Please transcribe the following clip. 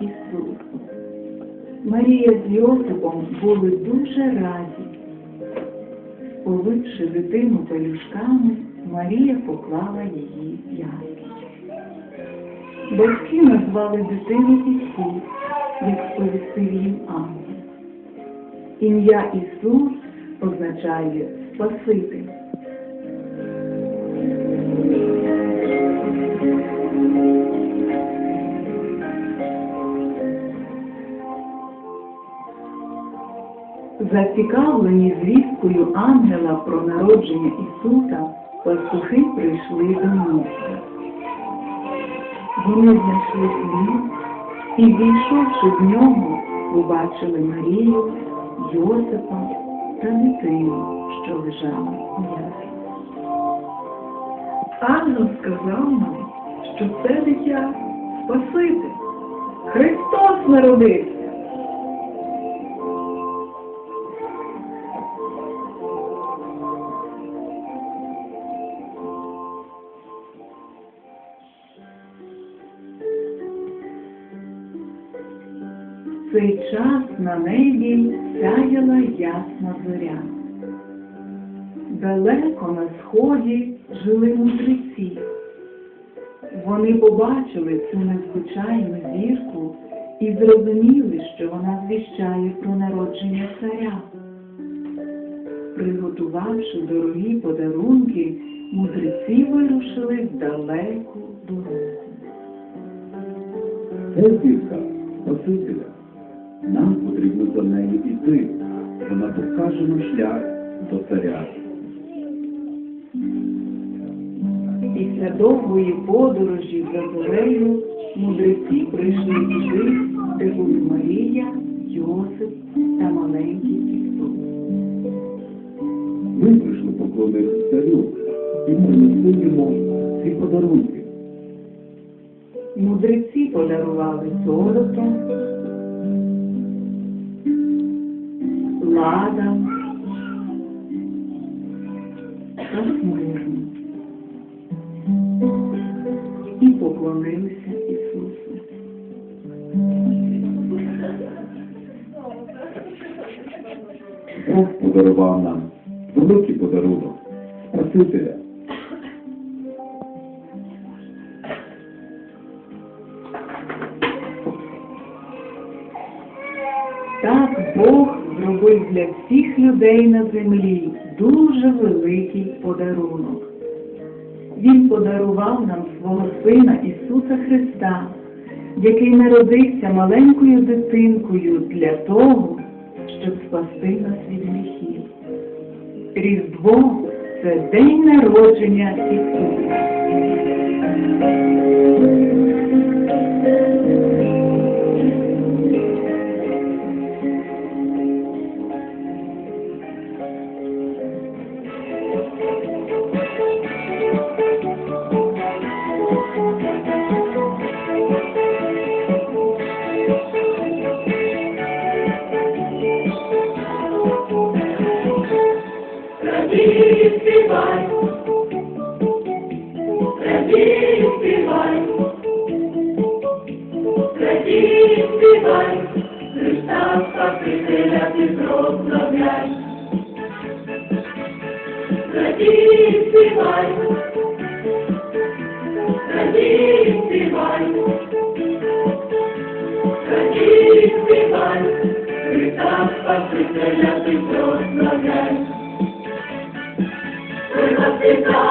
Ісус. Марія з Йосипом були дуже раді. Повивши дитину пелюшками, Марія поклала її в яслі. Батьки назвали дитину Ісус, як сповістив їм ангел. Ім'я Ісус означає Спаситель. Зацікавлені звісткою ангела про народження Ісуса, пастухи прийшли до міста. Вони знайшли хліб і, війшовши в нього, побачили Марію, Йосипа та дитину, що лежала у яслі. Ангел сказав нам, що це дитя Спаситель. Христос народився. Цей час на небі сяяла ясна зоря. Далеко на сході жили мудреці. Вони побачили цю незвичайну зірку і зрозуміли, що вона звіщає про народження царя. Приготувавши дорогі подарунки, мудреці вирушили в далеку дорогу. Це зірка Спасителя. Нам потрібно за нею йти. Вона покаже нам шлях до царя. Після довгої подорожі за зорею мудреці прийшли туди, де були Марія, Йосип та маленький Ісус. Ми прийшли поклонитися царю і принесли йому ці подарунки. Мудреці подарували золото, І поклонилися Ісусу. Бог подарував нам великий подарунок Спасителя. Так Бог зробив для всіх людей на землі дуже великий подарунок. Він подарував нам свого Сина Ісуса Христа, який народився маленькою дитинкою для того, щоб спасти нас від гріхів. Різдво це день народження Ісуса. Співай, радій співай, радій співай, Христа Спасителя ти прославляй. Радій співай, радій співай, радій співай, Христа Спасителя Ми вас